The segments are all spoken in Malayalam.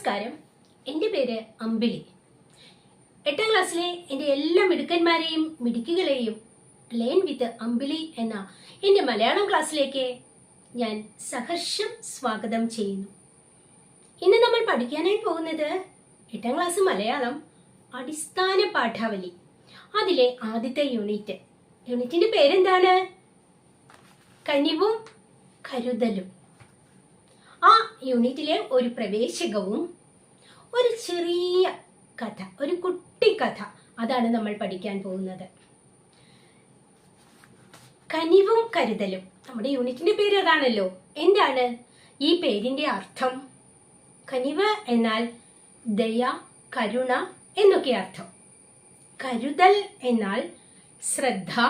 നമസ്കാരം. എന്റെ പേര് അമ്പിളി. എട്ടാം ക്ലാസ്സിലെ എന്റെ എല്ലാ മിടുക്കന്മാരെയും മിടുക്കികളെയും ലേൺ വിത്ത് അമ്പിളി എന്ന എന്റെ മലയാളം ക്ലാസ്സിലേക്ക് ഞാൻ സഹർഷം സ്വാഗതം ചെയ്യുന്നു. ഇന്ന് നമ്മൾ പഠിക്കാനായി പോകുന്നത് എട്ടാം ക്ലാസ് മലയാളം അടിസ്ഥാന പാഠാവലി അതിലെ ആദ്യത്തെ യൂണിറ്റ് യൂണിറ്റിന്റെ പേരെന്താണ്? കനിവും കരുതലും. ആ യൂണിറ്റിലെ ഒരു പ്രവേശകവും ഒരു ചെറിയ കഥ ഒരു കുട്ടി കഥ അതാണ് നമ്മൾ പഠിക്കാൻ പോകുന്നത്. കനിവും കരുതലും. നമ്മുടെ യൂണിറ്റിന്റെ പേര് അതാണല്ലോ. എന്താണ്? ഈ പേരിന്റെ അർത്ഥം കനിവ് എന്നാൽ ദയ കരുണ എന്നൊക്കെ അർത്ഥം. കരുതൽ എന്നാൽ ശ്രദ്ധ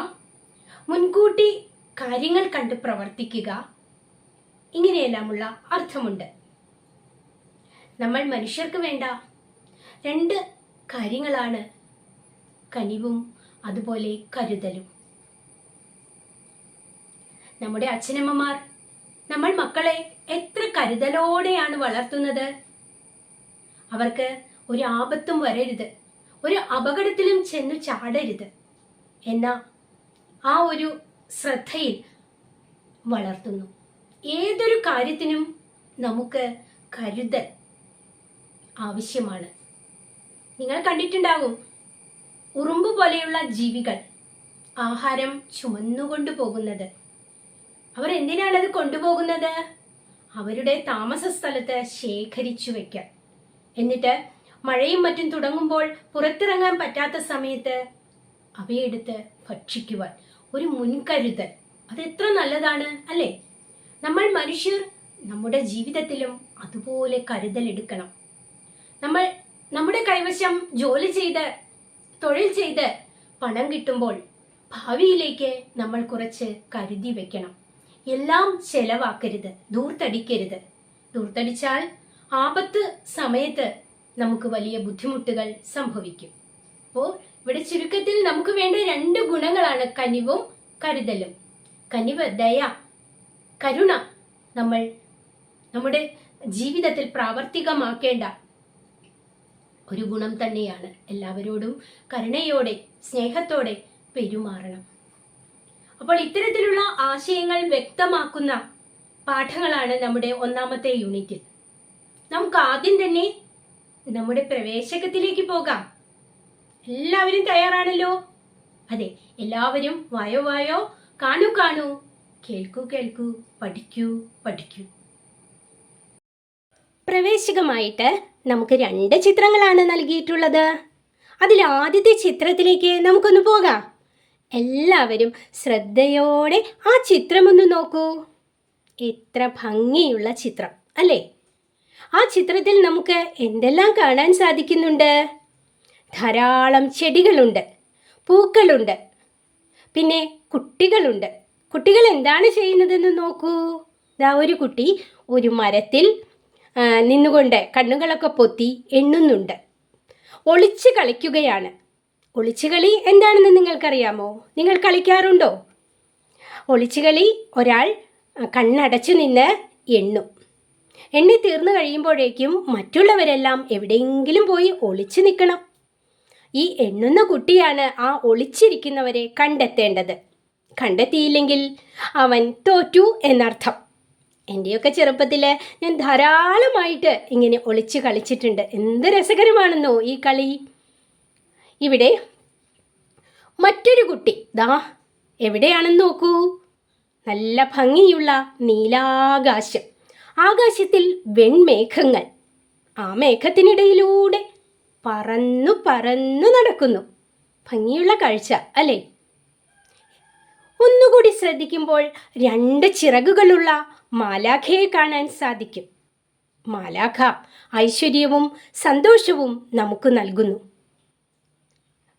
മുൻകൂട്ടി കാര്യങ്ങൾ കണ്ട് പ്രവർത്തിക്കുക ഇങ്ങനെയെല്ലാമുള്ള അർത്ഥമുണ്ട്. നമ്മൾ മനുഷ്യർക്ക് വേണ്ട രണ്ട് കാര്യങ്ങളാണ് കനിവും അതുപോലെ കരുതലും. നമ്മുടെ അച്ഛനമ്മമാർ നമ്മൾ മക്കളെ എത്ര കരുതലോടെയാണ് വളർത്തുന്നത്? അവർക്ക് ഒരു ആപത്തും വരരുത് ഒരു അപകടത്തിലും ചെന്നു ചാടരുത് എന്ന ആ ഒരു ശ്രദ്ധയിൽ വളർത്തുന്നു. ഏതൊരു കാര്യത്തിനും നമുക്ക് കരുതൽ ആവശ്യമാണ്. നിങ്ങൾ കണ്ടിട്ടുണ്ടാകും ഉറുമ്പ് പോലെയുള്ള ജീവികൾ ആഹാരം ചുമന്നുകൊണ്ടു പോകുന്നത്. അവർ എന്തിനാണ് അത് കൊണ്ടുപോകുന്നത്? അവരുടെ താമസ സ്ഥലത്ത് ശേഖരിച്ചു വെക്കാൻ എന്നിട്ട് മഴയും മറ്റും തുടങ്ങുമ്പോൾ പുറത്തിറങ്ങാൻ പറ്റാത്ത സമയത്ത് അവയെടുത്ത് ഭക്ഷിക്കുവാൻ. ഒരു മുൻകരുതൽ. അത് എത്ര നല്ലതാണ് അല്ലേ? നമ്മൾ മനുഷ്യർ നമ്മുടെ ജീവിതത്തിലും അതുപോലെ കരുതൽ എടുക്കണം. നമ്മൾ നമ്മുടെ കൈവശം ജോലി ചെയ്ത് തൊഴിൽ ചെയ്ത് പണം കിട്ടുമ്പോൾ ഭാവിയിലേക്ക് നമ്മൾ കുറച്ച് കരുതി വെക്കണം. എല്ലാം ചെലവാക്കരുത് ദൂർത്തടിക്കരുത് ദൂർത്തടിച്ചാൽ ആപത്ത് സമയത്ത് നമുക്ക് വലിയ ബുദ്ധിമുട്ടുകൾ സംഭവിക്കും. അപ്പോൾ ഇവിടെ ചുരുക്കത്തിൽ നമുക്ക് വേണ്ട രണ്ട് ഗുണങ്ങളാണ് കനിവും കരുതലും. കനിവ് ദയ കരുണ നമ്മൾ നമ്മുടെ ജീവിതത്തിൽ പ്രാവർത്തികമാക്കേണ്ട ഒരു ഗുണം തന്നെയാണ്. എല്ലാവരോടും കരുണയോടെ സ്നേഹത്തോടെ പെരുമാറണം. അപ്പോൾ ഇത്തരത്തിലുള്ള ആശയങ്ങൾ വ്യക്തമാക്കുന്ന പാഠങ്ങളാണ് നമ്മുടെ ഒന്നാമത്തെ യൂണിറ്റിൽ നമുക്ക് ആദ്യം തന്നെ നമ്മുടെ പ്രവേശകത്തിലേക്ക് പോകാം. എല്ലാവരും തയ്യാറാണല്ലോ? അതെ എല്ലാവരും വായോ വായോ കാണൂ കാണൂ. കേൾക്കൂ കേൾക്കൂ പഠിക്കൂ പഠിക്കൂ. പ്രവേശകമായിട്ട് നമുക്ക് രണ്ട് ചിത്രങ്ങളാണ് നൽകിയിട്ടുള്ളത്. അതിൽ ആദ്യത്തെ ചിത്രത്തിലേക്ക് നമുക്കൊന്ന് പോകാം. എല്ലാവരും ശ്രദ്ധയോടെ ആ ചിത്രമൊന്ന് നോക്കൂ. എത്ര ഭംഗിയുള്ള ചിത്രം അല്ലേ? ആ ചിത്രത്തിൽ നമുക്ക് എന്തെല്ലാം കാണാൻ സാധിക്കുന്നുണ്ട്? ധാരാളം ചെടികളുണ്ട് പൂക്കളുണ്ട് പിന്നെ കുട്ടികളുണ്ട് കുട്ടികൾ എന്താണ് ചെയ്യുന്നതെന്ന് നോക്കൂ. ദാ ഒരു കുട്ടി ഒരു മരത്തിൽ നിന്നുകൊണ്ട് കണ്ണുകളൊക്കെ പൊത്തി എണ്ണുന്നുണ്ട്. ഒളിച്ച് കളിക്കുകയാണ്. ഒളിച്ചുകളി എന്താണെന്ന് നിങ്ങൾക്കറിയാമോ? നിങ്ങൾ കളിക്കാറുണ്ടോ? ഒളിച്ചുകളി ഒരാൾ കണ്ണടച്ചു നിന്ന് എണ്ണും. എണ്ണി തീർന്നു കഴിയുമ്പോഴേക്കും മറ്റുള്ളവരെല്ലാം എവിടെയെങ്കിലും പോയി ഒളിച്ചു നിൽക്കണം. ഈ എണ്ണുന്ന കുട്ടിയാണ് ആ ഒളിച്ചിരിക്കുന്നവരെ കണ്ടെത്തേണ്ടത്. കണ്ടെത്തിയില്ലെങ്കിൽ അവൻ തോറ്റു എന്നർത്ഥം. എന്റെയൊക്കെ ചെറുപ്പത്തിൽ ഞാൻ ധാരാളമായിട്ട് ഇങ്ങനെ ഒളിച്ച് കളിച്ചിട്ടുണ്ട്. എന്ത് രസകരമാണെന്നോ ഈ കളി. ഇവിടെ മറ്റൊരു കുട്ടി. ദാ എവിടെയാണെന്ന് നോക്കൂ. നല്ല ഭംഗിയുള്ള നീലാകാശം. ആകാശത്തിൽ വെൺമേഘങ്ങൾ. ആ മേഘത്തിനിടയിലൂടെ പറന്നു പറന്നു നടക്കുന്നു. ഭംഗിയുള്ള കാഴ്ച അല്ലേ? ഒന്നുകൂടി ശ്രദ്ധിക്കുമ്പോൾ രണ്ട് ചിറകുകളുള്ള മാലാഖയെ കാണാൻ സാധിക്കും. മാലാഖ ഐശ്വര്യവും സന്തോഷവും നമുക്ക് നൽകുന്നു.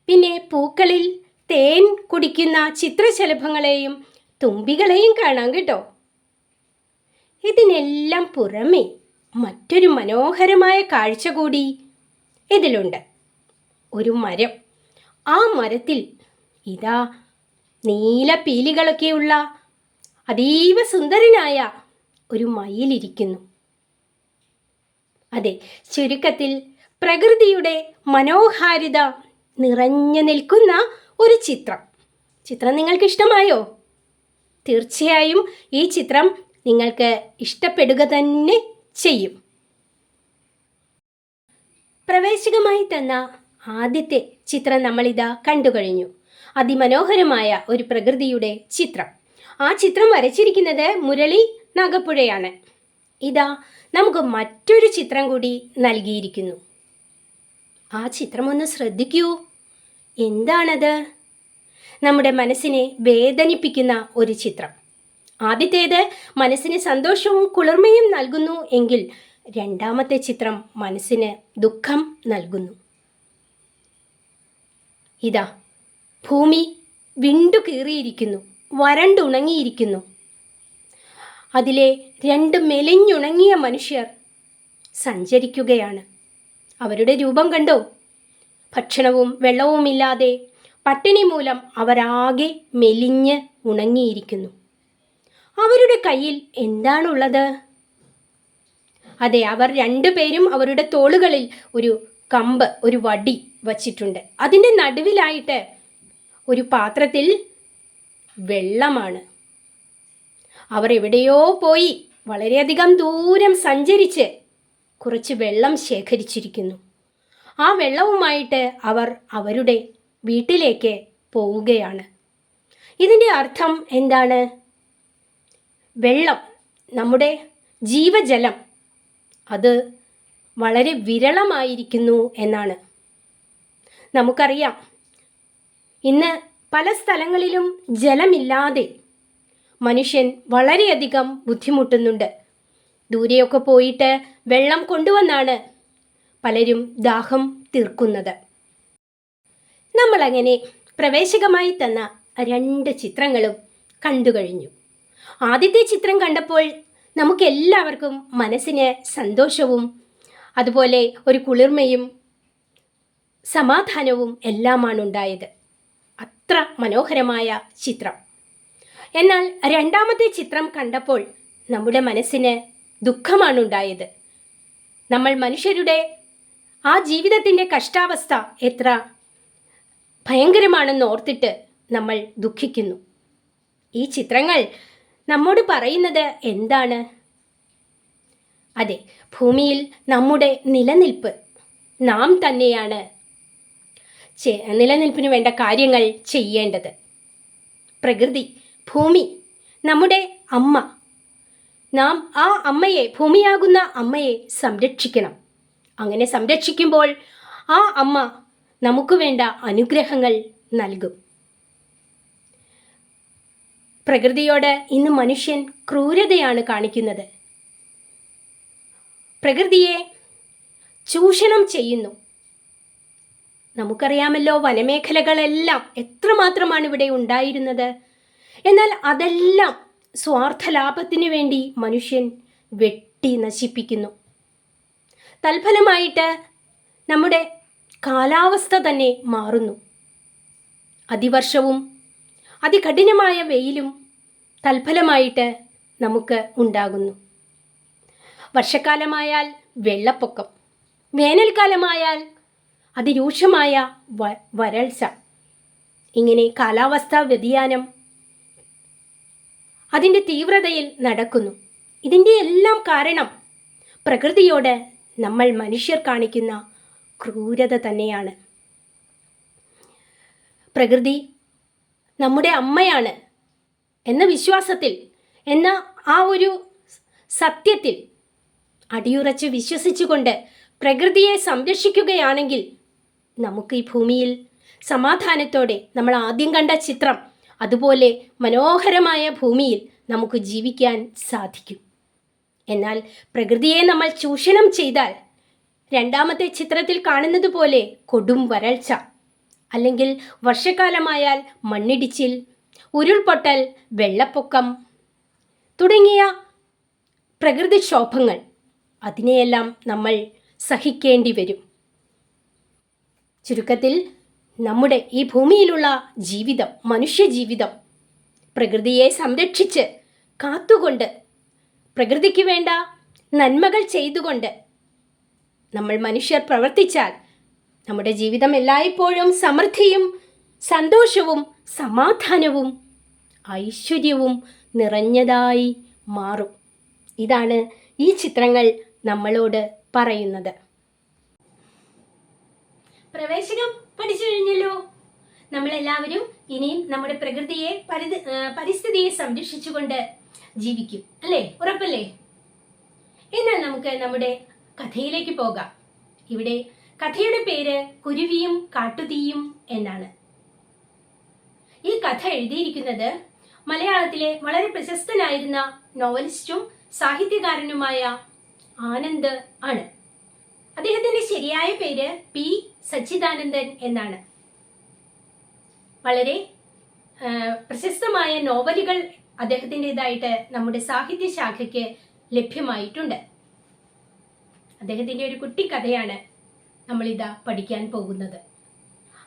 പിന്നെ പൂക്കളിൽ തേൻ കുടിക്കുന്ന ചിത്രശലഭങ്ങളെയും തുമ്പികളെയും കാണാം കേട്ടോ. ഇതിനെല്ലാം പുറമെ മറ്റൊരു മനോഹരമായ കാഴ്ച കൂടി ഇതിലുണ്ട്. ഒരു മരം. ആ മരത്തിൽ ഇതാ നീല പീലികളൊക്കെയുള്ള അതീവ സുന്ദരനായ ഒരു മയിലിരിക്കുന്നു. അതെ ചുരുക്കത്തിൽ പ്രകൃതിയുടെ മനോഹാരിത നിറഞ്ഞു നിൽക്കുന്ന ഒരു ചിത്രം. ചിത്രം നിങ്ങൾക്ക് ഇഷ്ടമായോ തീർച്ചയായും ഈ ചിത്രം നിങ്ങൾക്ക് ഇഷ്ടപ്പെടുക തന്നെ ചെയ്യും. പ്രവേശകമായി തന്ന ആദ്യത്തെ ചിത്രം നമ്മളിതാ കണ്ടുകഴിഞ്ഞു. അതിമനോഹരമായ ഒരു പ്രകൃതിയുടെ ചിത്രം. ആ ചിത്രം വരച്ചിരിക്കുന്നത് മുരളി നാഗപ്പുഴയാണ്. ഇതാ നമുക്ക് മറ്റൊരു ചിത്രം കൂടി നൽകിയിരിക്കുന്നു. ആ ചിത്രം ഒന്ന് ശ്രദ്ധിക്കൂ. എന്താണത്? നമ്മുടെ മനസ്സിനെ വേദനിപ്പിക്കുന്ന ഒരു ചിത്രം. ആദ്യത്തേത് മനസ്സിന് സന്തോഷവും കുളിർമയും നൽകുന്നു എങ്കിൽ രണ്ടാമത്തെ ചിത്രം മനസ്സിന് ദുഃഖം നൽകുന്നു. ഇതാ ഭൂമി വിണ്ടു കീറിയിരിക്കുന്നു വരണ്ടുണങ്ങിയിരിക്കുന്നു. അതിലെ രണ്ട് മെലിഞ്ഞുണങ്ങിയ മനുഷ്യർ സഞ്ചരിക്കുകയാണ്. അവരുടെ രൂപം കണ്ടോ? ഭക്ഷണവും വെള്ളവുമില്ലാതെ പട്ടിണി മൂലം അവരാകെ മെലിഞ്ഞ് ഉണങ്ങിയിരിക്കുന്നു. അവരുടെ കയ്യിൽ എന്താണുള്ളത്? അതെ അവർ രണ്ടുപേരും അവരുടെ തോളുകളിൽ ഒരു കമ്പ് ഒരു വടി വച്ചിട്ടുണ്ട്. അതിന്റെ നടുവിലായിട്ട് ഒരു പാത്രത്തിൽ വെള്ളമാണ്. അവർ എവിടെയോ പോയി വളരെയധികം ദൂരം സഞ്ചരിച്ച് കുറച്ച് വെള്ളം ശേഖരിച്ചിരിക്കുന്നു. ആ വെള്ളവുമായിട്ട് അവർ അവരുടെ വീട്ടിലേക്ക് പോവുകയാണ്. ഇതിന്റെ അർത്ഥം എന്താണ്? വെള്ളം നമ്മുടെ ജീവജലം അത് വളരെ വിരളമായിരിക്കുന്നു എന്നാണ്. നമുക്കറിയാം ഇന്ന് പല സ്ഥലങ്ങളിലും ജലമില്ലാതെ മനുഷ്യൻ വളരെയധികം ബുദ്ധിമുട്ടുന്നുണ്ട്. ദൂരെയൊക്കെ പോയിട്ട് വെള്ളം കൊണ്ടുവന്നാണ് പലരും ദാഹം തീർക്കുന്നത്. നമ്മളങ്ങനെ പ്രവേശകമായി തന്ന രണ്ട് ചിത്രങ്ങളും കണ്ടു കഴിഞ്ഞു ആദ്യത്തെ ചിത്രം കണ്ടപ്പോൾ നമുക്കെല്ലാവർക്കും മനസ്സിന് സന്തോഷവും അതുപോലെ ഒരു കുളിർമയും സമാധാനവും എല്ലാമാണ് ഉണ്ടായത് അത്ര മനോഹരമായ ചിത്രം. എന്നാൽ രണ്ടാമത്തെ ചിത്രം കണ്ടപ്പോൾ നമ്മുടെ മനസ്സിന് ദുഃഖമാണുണ്ടായത്. നമ്മൾ മനുഷ്യരുടെ ആ ജീവിതത്തിന്റെ കഷ്ടാവസ്ഥ എത്ര ഭയങ്കരമാണെന്ന് ഓർത്തിട്ട് നമ്മൾ ദുഃഖിക്കുന്നു. ഈ ചിത്രങ്ങൾ നമ്മോട് പറയുന്നത് എന്താണ്? അതെ ഭൂമിയിൽ നമ്മുടെ നിലനിൽപ്പ് നാം തന്നെയാണ് നിലനിൽപ്പിന് വേണ്ട കാര്യങ്ങൾ ചെയ്യേണ്ടത്. പ്രകൃതി ഭൂമി നമ്മുടെ അമ്മ. നാം ആ അമ്മയെ ഭൂമിയാകുന്ന അമ്മയെ സംരക്ഷിക്കണം. അങ്ങനെ സംരക്ഷിക്കുമ്പോൾ ആ അമ്മ നമുക്ക് വേണ്ട അനുഗ്രഹങ്ങൾ നൽകും. പ്രകൃതിയോട് ഇന്ന് മനുഷ്യൻ ക്രൂരതയാണ് കാണിക്കുന്നത്. പ്രകൃതിയെ ചൂഷണം ചെയ്യുന്നു. നമുക്കറിയാമല്ലോ വനമേഖലകളെല്ലാം എത്രമാത്രമാണ് ഇവിടെ ഉണ്ടായിരുന്നത്. എന്നാൽ അതെല്ലാം സ്വാർത്ഥ ലാഭത്തിനു വേണ്ടി മനുഷ്യൻ വെട്ടി നശിപ്പിക്കുന്നു. തൽഫലമായിട്ട് നമ്മുടെ കാലാവസ്ഥ തന്നെ മാറുന്നു. അതിവർഷവും അതികഠിനമായ വെയിലും തൽഫലമായിട്ട് നമുക്ക് ഉണ്ടാകുന്നു. വർഷക്കാലമായാൽ വെള്ളപ്പൊക്കം വേനൽക്കാലമായാൽ അതിരൂക്ഷമായ വ വരൾച്ച. ഇങ്ങനെ കാലാവസ്ഥാ വ്യതിയാനം അതിന്റെ തീവ്രതയിൽ നടക്കുന്നു. ഇതിന്റെ എല്ലാം കാരണം പ്രകൃതിയോട് നമ്മൾ മനുഷ്യർ കാണിക്കുന്ന ക്രൂരത തന്നെയാണ്. പ്രകൃതി നമ്മുടെ അമ്മയാണ് എന്ന വിശ്വാസത്തിൽ എന്ന ആ ഒരു സത്യത്തിൽ അടിയുറച്ച് വിശ്വസിച്ചുകൊണ്ട് പ്രകൃതിയെ സംരക്ഷിക്കുകയാണെങ്കിൽ നമുക്ക് ഈ ഭൂമിയിൽ സമാധാനത്തോടെ നമ്മൾ ആദ്യം കണ്ട ചിത്രം അതുപോലെ മനോഹരമായ ഭൂമിയിൽ നമുക്ക് ജീവിക്കാൻ സാധിക്കും. എന്നാൽ പ്രകൃതിയെ നമ്മൾ ചൂഷണം ചെയ്താൽ രണ്ടാമത്തെ ചിത്രത്തിൽ കാണുന്നത് പോലെ കൊടും വരൾച്ച അല്ലെങ്കിൽ വർഷക്കാലമായാൽ മണ്ണിടിച്ചിൽ ഉരുൾപൊട്ടൽ വെള്ളപ്പൊക്കം തുടങ്ങിയ പ്രകൃതിക്ഷോഭങ്ങൾ അതിനെയെല്ലാം നമ്മൾ സഹിക്കേണ്ടി വരും. ചുരുക്കത്തിൽ നമ്മുടെ ഈ ഭൂമിയിലുള്ള ജീവിതം മനുഷ്യജീവിതം പ്രകൃതിയെ സംരക്ഷിച്ച് കാത്തുകൊണ്ട് പ്രകൃതിക്ക് വേണ്ട നന്മകൾ ചെയ്തുകൊണ്ട് നമ്മൾ മനുഷ്യർ പ്രവർത്തിച്ചാൽ നമ്മുടെ ജീവിതം എല്ലായ്പ്പോഴും സമൃദ്ധിയും സന്തോഷവും സമാധാനവും ഐശ്വര്യവും നിറഞ്ഞതായി മാറും. ഇതാണ് ഈ ചിത്രങ്ങൾ നമ്മളോട് പറയുന്നത്. പ്രവേശനം പഠിച്ചു കഴിഞ്ഞല്ലോ. നമ്മളെല്ലാവരും ഇനിയും നമ്മുടെ പ്രകൃതിയെ പരിസ്ഥിതിയെ സംരക്ഷിച്ചുകൊണ്ട് ജീവിക്കും. അല്ലേ? ഉറപ്പല്ലേ? എന്നാൽ നമുക്ക് നമ്മുടെ കഥയിലേക്ക് പോകാം. ഇവിടെ കഥയുടെ പേര് കുരുവിയും കാട്ടുതീയും എന്നാണ്. ഈ കഥ എഴുതിയിരിക്കുന്നത് മലയാളത്തിലെ വളരെ പ്രശസ്തനായിരുന്ന നോവലിസ്റ്റും സാഹിത്യകാരനുമായ ആനന്ദ് ആണ്. അദ്ദേഹത്തിന്റെ ശരിയായ പേര് പി സച്ചിദാനന്ദൻ എന്നാണ്. വളരെ പ്രശസ്തമായ നോവലുകൾ അദ്ദേഹത്തിന്റെതായിട്ട് നമ്മുടെ സാഹിത്യ ശാഖയ്ക്ക് ലഭ്യമായിട്ടുണ്ട്. അദ്ദേഹത്തിന്റെ ഒരു കുട്ടിക്കഥയാണ് നമ്മളിതാ പഠിക്കാൻ പോകുന്നത്.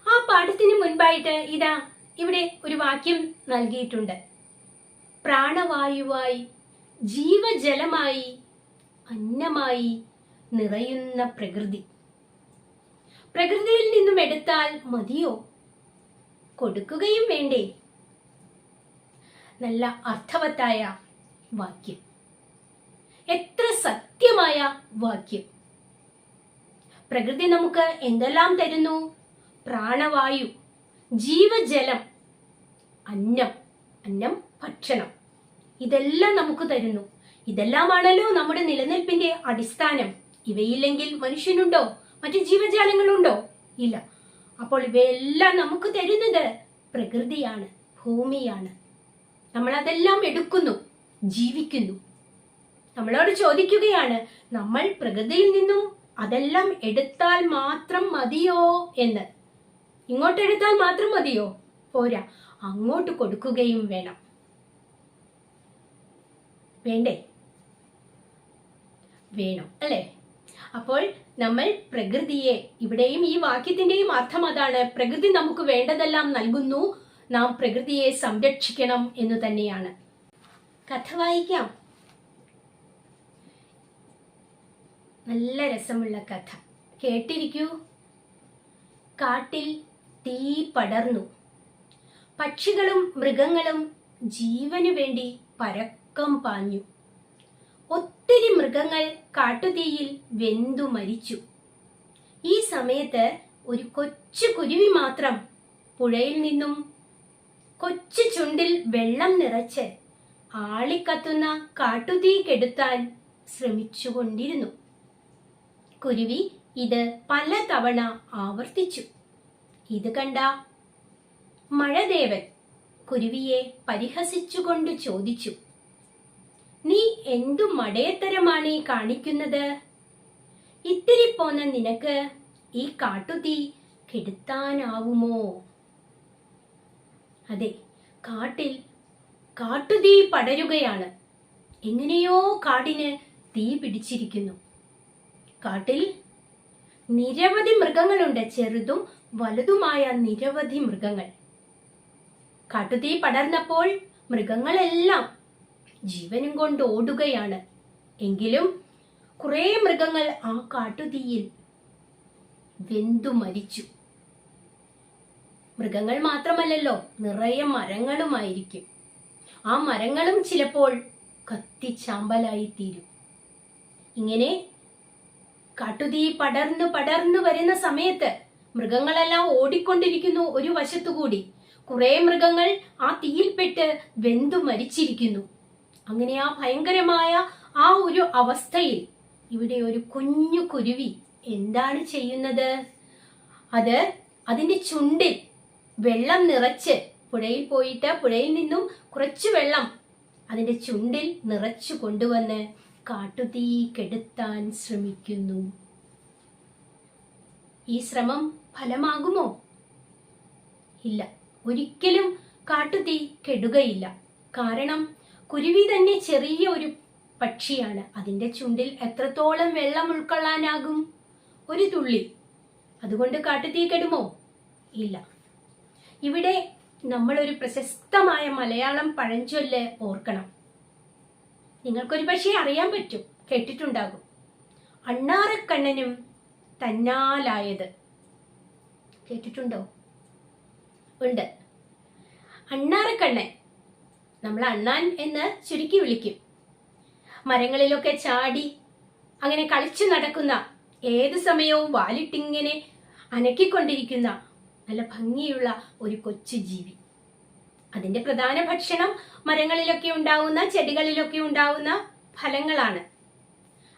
ആ പാഠത്തിന് മുൻപായിട്ട് ഇതാ ഇവിടെ ഒരു വാക്യം നൽകിയിട്ടുണ്ട്. പ്രാണവായുവായി ജീവജലമായി അന്നമായി നിറയുന്ന പ്രകൃതി. പ്രകൃതിയിൽ നിന്നും എടുത്താൽ മതിയോ? കൊടുക്കുകയും വേണ്ടേ? നല്ല അർത്ഥവത്തായ വാക്യം. എത്ര സത്യമായ വാക്യം. പ്രകൃതി നമുക്ക് എന്തെല്ലാം തരുന്നു? പ്രാണവായു ജീവജലം അന്നം അന്നം ഭക്ഷണം. ഇതെല്ലാം നമുക്ക് തരുന്നു. ഇതെല്ലാമാണല്ലോ നമ്മുടെ നിലനിൽപ്പിന്റെ അടിസ്ഥാനം. ഇവയില്ലെങ്കിൽ മനുഷ്യനുണ്ടോ? മറ്റു ജീവജാലങ്ങളുണ്ടോ? ഇല്ല. അപ്പോൾ ഇവയെല്ലാം നമുക്ക് തരുന്നത് പ്രകൃതിയാണ് ഭൂമിയാണ്. നമ്മൾ അതെല്ലാം എടുക്കുന്നു ജീവിക്കുന്നു. നമ്മളോട് ചോദിക്കുകയാണ് നമ്മൾ പ്രകൃതിയിൽ നിന്നും അതെല്ലാം എടുത്താൽ മാത്രം മതിയോ? എന്ന്. ഇങ്ങോട്ട് എടുത്താൽ മാത്രം മതിയോ? പോരാ അങ്ങോട്ട് കൊടുക്കുകയും വേണം. വേണ്ടേ? വേണം അല്ലേ? അപ്പോൾ നമ്മൾ പ്രകൃതിയെ ഇവിടെയും ഈ വാക്യത്തിന്റെയും അർത്ഥം അതാണ്. പ്രകൃതി നമുക്ക് വേണ്ടതെല്ലാം നൽകുന്നു. നാം പ്രകൃതിയെ സംരക്ഷിക്കണം എന്ന് തന്നെയാണ്. കഥ വായിക്കാം. നല്ല രസമുള്ള കഥ. കേട്ടിരിക്കൂ. കാട്ടിൽ തീ പടർന്നു. പക്ഷികളും മൃഗങ്ങളും ജീവനു വേണ്ടി പരക്കം പാഞ്ഞു. ഒത്തിരി മൃഗങ്ങൾ കാട്ടുതീയിൽ വെന്തു മരിച്ചു. ഈ സമയത്ത് ഒരു കൊച്ചു കുരുവി മാത്രം പുഴയിൽ നിന്നും കൊച്ചു ചുണ്ടിൽ വെള്ളം നിറച്ച് ആളിക്കത്തുന്ന കാട്ടുതീ കെടുത്താൻ ശ്രമിച്ചുകൊണ്ടിരുന്നു. കുരുവി ഇത് പല തവണ ആവർത്തിച്ചു. ഇത് കണ്ട മഴദേവൻ കുരുവിയെ പരിഹസിച്ചുകൊണ്ട് ചോദിച്ചു. നീ എന്തു മടയത്തരമാണ് ഈ കാണിക്കുന്നത്? ഇത്തിരി പോന്ന നിനക്ക് ഈ കാട്ടുതീ കെടുത്താനാവുമോ? അതെ കാട്ടിൽ കാട്ടുതീ പടരുകയാണ്. എങ്ങനെയോ കാടിന് തീ പിടിച്ചിരിക്കുന്നു. കാട്ടിൽ നിരവധി മൃഗങ്ങളുണ്ട് ചെറുതും വലുതുമായ നിരവധി മൃഗങ്ങൾ. കാട്ടുതീ പടർന്നപ്പോൾ മൃഗങ്ങളെല്ലാം ജീവനും കൊണ്ട് ഓടുകയാണ്. എങ്കിലും കുറേ മൃഗങ്ങൾ ആ കാട്ടുതീയിൽ വെന്തു മരിച്ചു. മൃഗങ്ങൾ മാത്രമല്ലല്ലോ നിറയെ മരങ്ങളുമായിരിക്കും. ആ മരങ്ങളും ചിലപ്പോൾ കത്തിച്ചാമ്പലായി തീരും. ഇങ്ങനെ കാട്ടുതീ പടർന്നു പടർന്നു വരുന്ന സമയത്ത് മൃഗങ്ങളെല്ലാം ഓടിക്കൊണ്ടിരിക്കുന്നു ഒരു വശത്തുകൂടി. കുറെ മൃഗങ്ങൾ ആ തീയിൽപ്പെട്ട് വെന്തു മരിച്ചിരിക്കുന്നു. അങ്ങനെ ആ ഭയങ്കരമായ ആ ഒരു അവസ്ഥയിൽ ഇവിടെ ഒരു കുഞ്ഞു കുരുവി എന്താണ് ചെയ്യുന്നത്? അത് അതിന്റെ ചുണ്ടിൽ വെള്ളം നിറച്ച് പുഴയിൽ പോയിട്ട് പുഴയിൽ നിന്നും കുറച്ച് വെള്ളം അതിന്റെ ചുണ്ടിൽ നിറച്ചു കൊണ്ടുവന്ന് കാട്ടുതീ കെടുത്താൻ ശ്രമിക്കുന്നു. ഈ ശ്രമം ഫലമാകുമോ? ഇല്ല. ഒരിക്കലും കാട്ടുതീ കെടുകയില്ല. കാരണം കുരുവി തന്നെ ചെറിയ ഒരു പക്ഷിയാണ്. അതിന്റെ ചുണ്ടിൽ എത്രത്തോളം വെള്ളം ഉൾക്കൊള്ളാനാകും? ഒരു തുള്ളി. അതുകൊണ്ട് കാട്ടുതീ കെടുമോ ഇല്ല. ഇവിടെ നമ്മളൊരു പ്രശസ്തമായ മലയാളം പഴഞ്ചൊല്ല് ഓർക്കണം. നിങ്ങൾക്കൊരു പക്ഷേ അറിയാൻ പറ്റും. കേട്ടിട്ടുണ്ടാകും. അണ്ണാറക്കണ്ണനും തന്നാലായത്. കേട്ടിട്ടുണ്ടോ? ഉണ്ട്. അണ്ണാറക്കണ്ണൻ നമ്മൾ അണ്ണാൻ എന്ന് ചുരുക്കി വിളിക്കും. മരങ്ങളിലൊക്കെ ചാടി അങ്ങനെ കളിച്ചു നടക്കുന്ന ഏത് സമയവും വാലിട്ടിങ്ങനെ അനക്കിക്കൊണ്ടിരിക്കുന്ന നല്ല ഭംഗിയുള്ള ഒരു കൊച്ചു ജീവി. അതിന്റെ പ്രധാന ഭക്ഷണം മരങ്ങളിലൊക്കെ ഉണ്ടാവുന്ന ചെടികളിലൊക്കെ ഉണ്ടാവുന്ന ഫലങ്ങളാണ്.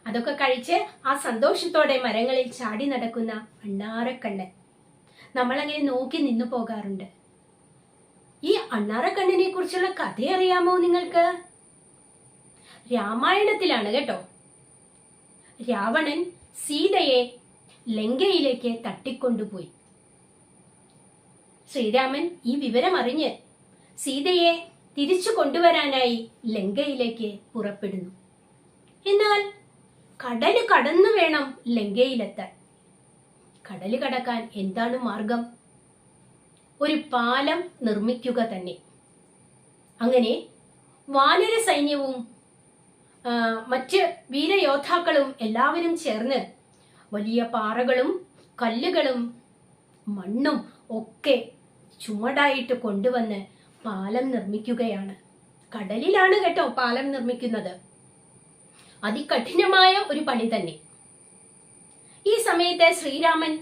അതൊക്കെ കഴിച്ച് ആ സന്തോഷത്തോടെ മരങ്ങളിൽ ചാടി നടക്കുന്ന അണ്ണാറക്കണ്ണൻ നമ്മളങ്ങനെ നോക്കി നിന്നു പോകാറുണ്ട്. ഈ അണ്ണാറക്കണ്ണനെ കുറിച്ചുള്ള കഥ അറിയാമോ നിങ്ങൾക്ക്? രാമായണത്തിലാണ് കേട്ടോ. രാവണൻ സീതയെ ലങ്കയിലേക്ക് തട്ടിക്കൊണ്ടുപോയി. ശ്രീരാമൻ ഈ വിവരം അറിഞ്ഞ് സീതയെ തിരിച്ചു കൊണ്ടുവരാനായി ലങ്കയിലേക്ക് പുറപ്പെടുന്നു. എന്നാൽ കടൽ കടന്നു വേണം ലങ്കയിലെത്താൻ. കടൽ കടക്കാൻ എന്താണ് മാർഗം? ഒരു പാലം നിർമ്മിക്കുക തന്നെ. അങ്ങനെ വാനര സൈന്യവും മറ്റ് വീരയോദ്ധാക്കളും എല്ലാവരും ചേർന്ന് വലിയ പാറകളും കല്ലുകളും മണ്ണും ഒക്കെ ചുമടായിട്ട് കൊണ്ടുവന്ന് പാലം നിർമ്മിക്കുകയാണ്. കടലിലാണ് കേട്ടോ പാലം നിർമ്മിക്കുന്നത്. അതികഠിനമായ ഒരു പണി തന്നെ. ഈ സമയത്ത് ശ്രീരാമൻ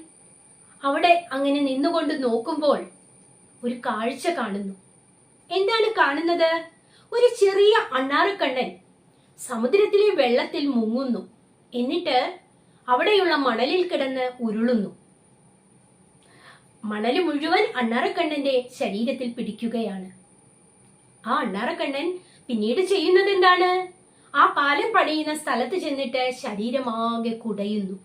അവിടെ അങ്ങനെ നിന്നുകൊണ്ട് നോക്കുമ്പോൾ ഒരു കാഴ്ച കാണുന്നു. എന്താണ് കാണുന്നത്? ഒരു ചെറിയ അണ്ണാറക്കണ്ണൻ സമുദ്രത്തിലെ വെള്ളത്തിൽ മുങ്ങുന്നു. എന്നിട്ട് അവിടെയുള്ള മണലിൽ കിടന്ന് ഉരുളുന്നു. മണൽ മുഴുവൻ അണ്ണാറക്കണ്ണന്റെ ശരീരത്തിൽ പിടിക്കുകയാണ്. ആ അണ്ണാറക്കണ്ണൻ പിന്നീട് ചെയ്യുന്നത് എന്താണ് ആ പാലം പണിയുന്ന സ്ഥലത്ത് ചെന്നിട്ട് ശരീരമാകെ കുടയുന്നു.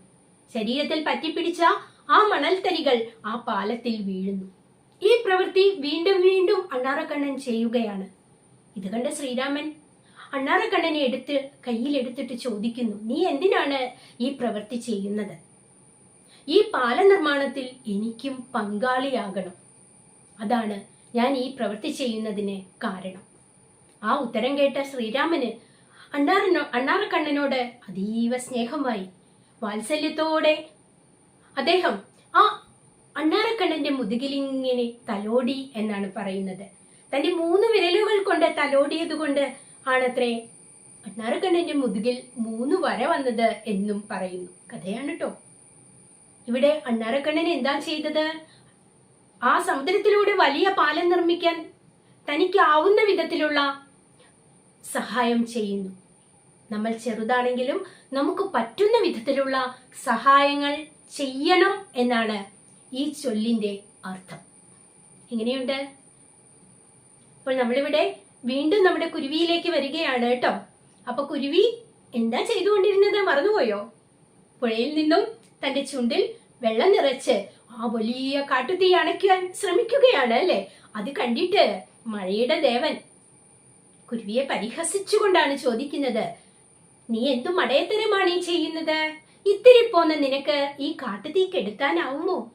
ശരീരത്തിൽ പറ്റിപ്പിടിച്ച ആ മണൽത്തരികൾ ആ പാലത്തിൽ വീഴുന്നു. ഈ പ്രവൃത്തി വീണ്ടും വീണ്ടും അണ്ണാറക്കണ്ണൻ ചെയ്യുകയാണ്. ഇത് കണ്ട ശ്രീരാമൻ അണ്ണാറക്കണ്ണനെ എടുത്ത് കയ്യിലെടുത്തിട്ട് ചോദിക്കുന്നു നീ എന്തിനാണ് ഈ പ്രവൃത്തി ചെയ്യുന്നത്? ഈ പാല നിർമ്മാണത്തിൽ എനിക്കും പങ്കാളിയാകണം. അതാണ് ഞാൻ ഈ പ്രവൃത്തി ചെയ്യുന്നതിന് കാരണം. ആ ഉത്തരം കേട്ട ശ്രീരാമന് അണ്ണാറിനോ അണ്ണാറക്കണ്ണനോട് അതീവ സ്നേഹമായി വാത്സല്യത്തോടെ അദ്ദേഹം ആ അണ്ണാറക്കണ്ണന്റെ മുതുകിലിങ്ങനെ തലോടി എന്നാണ് പറയുന്നത്. തന്റെ മൂന്ന് വിരലുകൾ കൊണ്ട് തലോടിയത് കൊണ്ട് ആണത്രേ അണ്ണാറക്കണ്ണന്റെ മുതുകിൽ മൂന്ന് വര വന്നത് എന്നും പറയുന്നു. കഥയാണ് കേട്ടോ ഇവിടെ അണ്ണാറക്കണ്ണൻ എന്താ ചെയ്തത്? ആ സമുദ്രത്തിലൂടെ വലിയ പാലം നിർമ്മിക്കാൻ തനിക്കാവുന്ന വിധത്തിലുള്ള സഹായം ചെയ്യുന്നു. നമ്മൾ ചെറുതാണെങ്കിലും നമുക്ക് പറ്റുന്ന വിധത്തിലുള്ള സഹായങ്ങൾ ചെയ്യണം എന്നാണ് ഈ ചൊല്ലിന്റെ അർത്ഥം. എങ്ങനെയുണ്ട്? അപ്പോൾ നമ്മളിവിടെ വീണ്ടും നമ്മുടെ കുരുവിയിലേക്ക് വരികയാണ് കേട്ടോ. അപ്പൊ കുരുവി എന്താ ചെയ്തുകൊണ്ടിരുന്നത്? മറന്നുപോയോ? പുഴയിൽ നിന്നും തന്റെ ചുണ്ടിൽ വെള്ളം നിറച്ച് ആ വലിയ കാട്ടുതീ അണയ്ക്കാൻ ശ്രമിക്കുകയാണ് അല്ലെ? അത് കണ്ടിട്ട് മഴയുടെ ദേവൻ കുരുവിയെ പരിഹസിച്ചുകൊണ്ടാണ് ചോദിക്കുന്നത് നീ എന്തു മടയത്തരമാണ് ഈ ചെയ്യുന്നത്? ഇത്തിരി പോന്ന നിനക്ക് ഈ കാട്ടുതീ കെടുത്താനാവുമോ?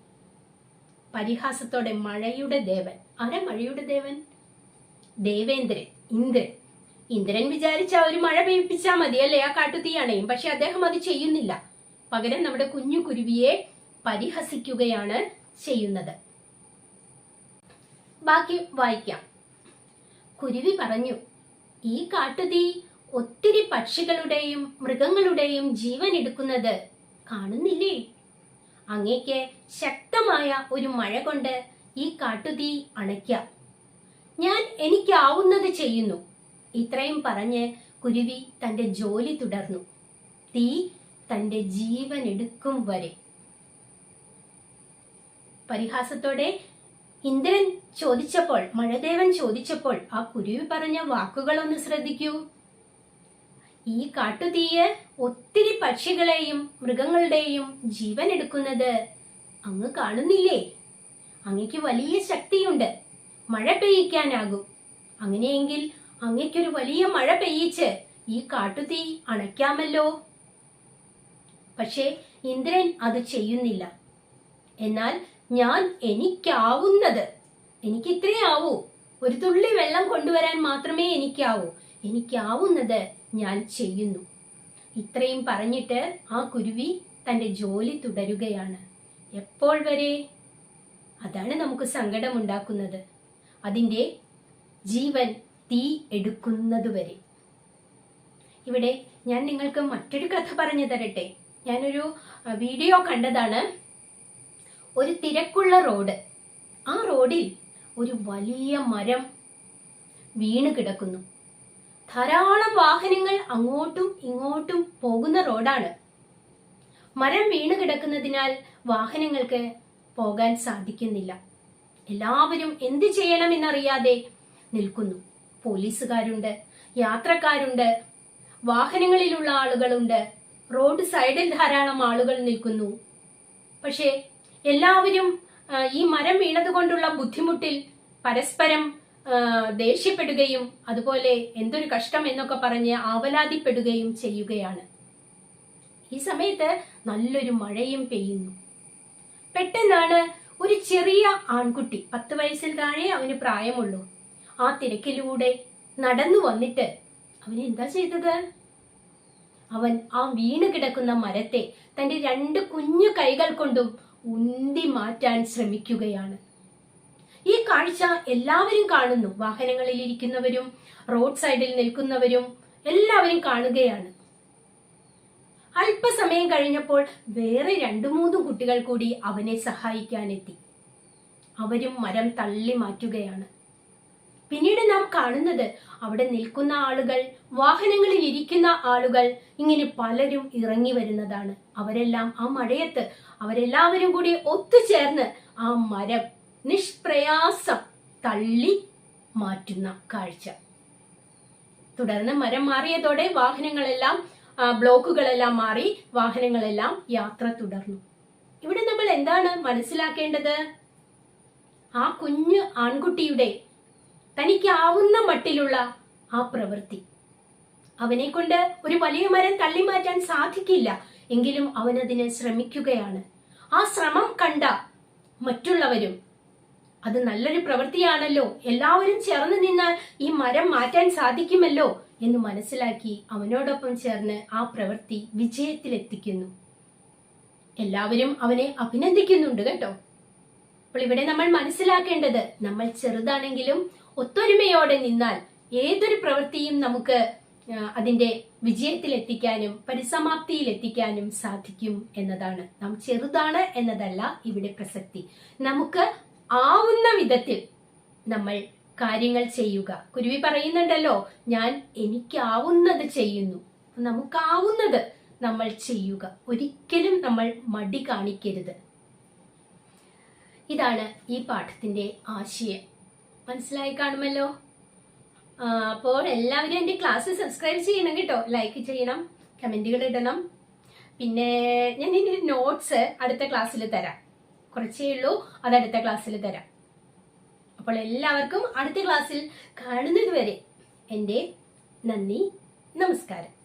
പരിഹാസത്തോടെ മഴയുടെ ദേവൻ. ആരാ മഴയുടെ ദേവൻ? ദേവേന്ദ്രൻ. ഇന്ദ്രൻ. ഇന്ദ്രൻ വിചാരിച്ച ഒരു മഴ പെയ്പ്പിച്ചാ മതിയല്ലേ? ആ കാട്ടുതീ പക്ഷെ അദ്ദേഹം അത് ചെയ്യുന്നില്ല. പകരം നമ്മുടെ കുഞ്ഞു കുരുവിയെ പരിഹസിക്കുകയാണ് ചെയ്യുന്നത്. ബാക്കി വായിക്കാം. കുരുവി പറഞ്ഞു ഈ കാട്ടുതീ ഒത്തിരി പക്ഷികളുടെയും മൃഗങ്ങളുടെയും ജീവൻ എടുക്കുന്നത് കാണുന്നില്ലേ? അങ്ങേക്ക് ശക്തമായ ഒരു മഴ കൊണ്ട് ഈ കാട്ടുതീ അണയ്ക്കാം. ഞാൻ എനിക്കാവുന്നത് ചെയ്യുന്നു. ഇത്രയും പറഞ്ഞ് കുരുവി തന്റെ ജോലി തുടർന്നു. തീ തന്റെ ജീവൻ എടുക്കും വരെ. പരിഹാസത്തോടെ ഇന്ദ്രൻ ചോദിച്ചപ്പോൾ മഴദേവൻ ചോദിച്ചപ്പോൾ ആ കുരുവി പറഞ്ഞ വാക്കുകളൊന്ന് ശ്രദ്ധിക്കൂ. ഈ കാട്ടുതീയ് ഒത്തിരി പക്ഷികളെയും മൃഗങ്ങളുടെയും ജീവൻ എടുക്കുന്നത് അങ്ങ് കാണുന്നില്ലേ? അങ്ങയ്ക്ക് വലിയ ശക്തിയുണ്ട്. മഴ പെയ്യിക്കാനാകും. അങ്ങനെയെങ്കിൽ അങ്ങയ്ക്കൊരു വലിയ മഴ പെയ്യിച്ച് ഈ കാട്ടുതീ അണയ്ക്കാമല്ലോ. പക്ഷേ ഇന്ദ്രൻ അത് ചെയ്യുന്നില്ല. എന്നാൽ ഞാൻ എനിക്കാവുന്നത്. എനിക്ക് ഇത്രേ ആവൂ ഒരു തുള്ളി വെള്ളം കൊണ്ടുവരാൻ മാത്രമേ എനിക്കാവൂ. എനിക്കാവുന്നത് ഞാൻ ചെയ്യുന്നു. ഇത്രയും പറഞ്ഞിട്ട് ആ കുരുവി തന്റെ ജോലി തുടരുകയാണ്. എപ്പോൾ വരെ? അതാണ് നമുക്ക് സങ്കടമുണ്ടാക്കുന്നത്. അതിന്റെ ജീവൻ തീ എടുക്കുന്നതുവരെ ഇവിടെ ഞാൻ നിങ്ങൾക്ക് മറ്റൊരു കഥ പറഞ്ഞു തരട്ടെ. ഞാനൊരു വീഡിയോ കണ്ടതാണ്. ഒരു തിരക്കുള്ള റോഡ്. ആ റോഡിൽ ഒരു വലിയ മരം വീണ് കിടക്കുന്നു. ധാരാളം വാഹനങ്ങൾ അങ്ങോട്ടും ഇങ്ങോട്ടും പോകുന്ന റോഡാണ്. മരം വീണ് കിടക്കുന്നതിനാൽ വാഹനങ്ങൾക്ക് പോകാൻ സാധിക്കുന്നില്ല. എല്ലാവരും എന്ത് ചെയ്യണമെന്നറിയാതെ നിൽക്കുന്നു. പോലീസുകാരുണ്ട് യാത്രക്കാരുണ്ട് വാഹനങ്ങളിലുള്ള ആളുകളുണ്ട്. റോഡ് സൈഡിൽ ധാരാളം ആളുകൾ നിൽക്കുന്നു. പക്ഷേ എല്ലാവരും ഈ മരം വീണതുകൊണ്ടുള്ള ബുദ്ധിമുട്ടിൽ പരസ്പരം ദേഷ്യപ്പെടുകയും അതുപോലെ എന്തൊരു കഷ്ടം എന്നൊക്കെ പറഞ്ഞ് ആവലാതിപ്പെടുകയും ചെയ്യുകയാണ്. ഈ സമയത്ത് നല്ലൊരു മഴയും പെയ്യുന്നു. പെട്ടെന്നാണ് ഒരു ചെറിയ ആൺകുട്ടി പത്ത് വയസ്സിൽ താഴെ അവന് പ്രായമുള്ളൂ. ആ തിരക്കിലൂടെ നടന്നു വന്നിട്ട് അവൻ എന്താ ചെയ്തത്? അവൻ ആ വീണ് കിടക്കുന്ന മരത്തെ തന്റെ രണ്ട് കുഞ്ഞു കൈകൾ കൊണ്ടും ഉന്തി മാറ്റാൻ ശ്രമിക്കുകയാണ്. ഈ കാഴ്ച എല്ലാവരും കാണുന്നു. വാഹനങ്ങളിൽ ഇരിക്കുന്നവരും റോഡ് സൈഡിൽ നിൽക്കുന്നവരും എല്ലാവരും കാണുകയാണ്. അല്പസമയം കഴിഞ്ഞപ്പോൾ വേറെ രണ്ടു മൂന്ന് കുട്ടികൾ കൂടി അവനെ സഹായിക്കാനെത്തി. അവരും മരം തള്ളി മാറ്റുകയാണ്. പിന്നീട് നാം കാണുന്നത് അവിടെ നിൽക്കുന്ന ആളുകൾ വാഹനങ്ങളിൽ ഇരിക്കുന്ന ആളുകൾ ഇങ്ങനെ പലരും ഇറങ്ങി വരുന്നതാണ്. അവരെല്ലാം ആ മഴയത്ത് അവരെല്ലാവരും കൂടി ഒത്തുചേർന്ന് ആ മരം നിഷ്പ്രയാസം തള്ളി മാറ്റുന്ന കാഴ്ച. തുടർന്ന് മരം മാറിയതോടെ വാഹനങ്ങളെല്ലാം ബ്ലോക്കുകളെല്ലാം മാറി വാഹനങ്ങളെല്ലാം യാത്ര തുടർന്നു. ഇവിടെ നമ്മൾ എന്താണ് മനസ്സിലാക്കേണ്ടത്? ആ കുഞ്ഞു ആൺകുട്ടിയുടെ തനിക്കാവുന്ന മട്ടിലുള്ള ആ പ്രവൃത്തി. അവനെ കൊണ്ട് ഒരു വലിയ മരം തള്ളി മാറ്റാൻ സാധിക്കില്ല എങ്കിലും അവൻ അതിനെ ശ്രമിക്കുകയാണ്. ആ ശ്രമം കണ്ട മറ്റുള്ളവരും അത് നല്ലൊരു പ്രവൃത്തിയാണല്ലോ. എല്ലാവരും ചേർന്ന് നിന്നാൽ ഈ മരം മാറ്റാൻ സാധിക്കുമല്ലോ എന്ന് മനസ്സിലാക്കി അവനോടൊപ്പം ചേർന്ന് ആ പ്രവൃത്തി വിജയത്തിലെത്തിക്കുന്നു. എല്ലാവരും അവനെ അഭിനന്ദിക്കുന്നുണ്ട് കേട്ടോ. അപ്പോൾ ഇവിടെ നമ്മൾ മനസ്സിലാക്കേണ്ടത് നമ്മൾ ചെറുതാണെങ്കിലും ഒത്തൊരുമയോടെ നിന്നാൽ ഏതൊരു പ്രവൃത്തിയും നമുക്ക് അതിന്റെ വിജയത്തിലെത്തിക്കാനും പരിസമാപ്തിയിലെത്തിക്കാനും സാധിക്കും എന്നതാണ്. നാം ചെറുതാണ് എന്നതല്ല ഇവിടെ പ്രസക്തി. നമുക്ക് ആവുന്ന വിധത്തിൽ നമ്മൾ കാര്യങ്ങൾ ചെയ്യുക. കുരുവി പറയുന്നുണ്ടല്ലോ ഞാൻ എനിക്കാവുന്നത് ചെയ്യുന്നു. നമുക്കാവുന്നത് നമ്മൾ ചെയ്യുക. ഒരിക്കലും നമ്മൾ മടി കാണിക്കരുത്. ഇതാണ് ഈ പാഠത്തിന്റെ ആശയം. മനസ്സിലായി കാണുമല്ലോ? അപ്പോൾ എല്ലാവരും എന്റെ ക്ലാസ് സബ്സ്ക്രൈബ് ചെയ്യണം കേട്ടോ. ലൈക്ക് ചെയ്യണം കമന്റുകൾ ഇടണം. പിന്നെ ഞാൻ ഇതിന്റെ നോട്ട്സ് അടുത്ത ക്ലാസ്സിൽ തരാം. കുറച്ചേ ഉള്ളൂ. അത് അടുത്ത ക്ലാസ്സിൽ തരാം. അപ്പോൾ എല്ലാവർക്കും അടുത്ത ക്ലാസ്സിൽ കാണുന്നത് വരെ എന്റെ നന്ദി നമസ്കാരം.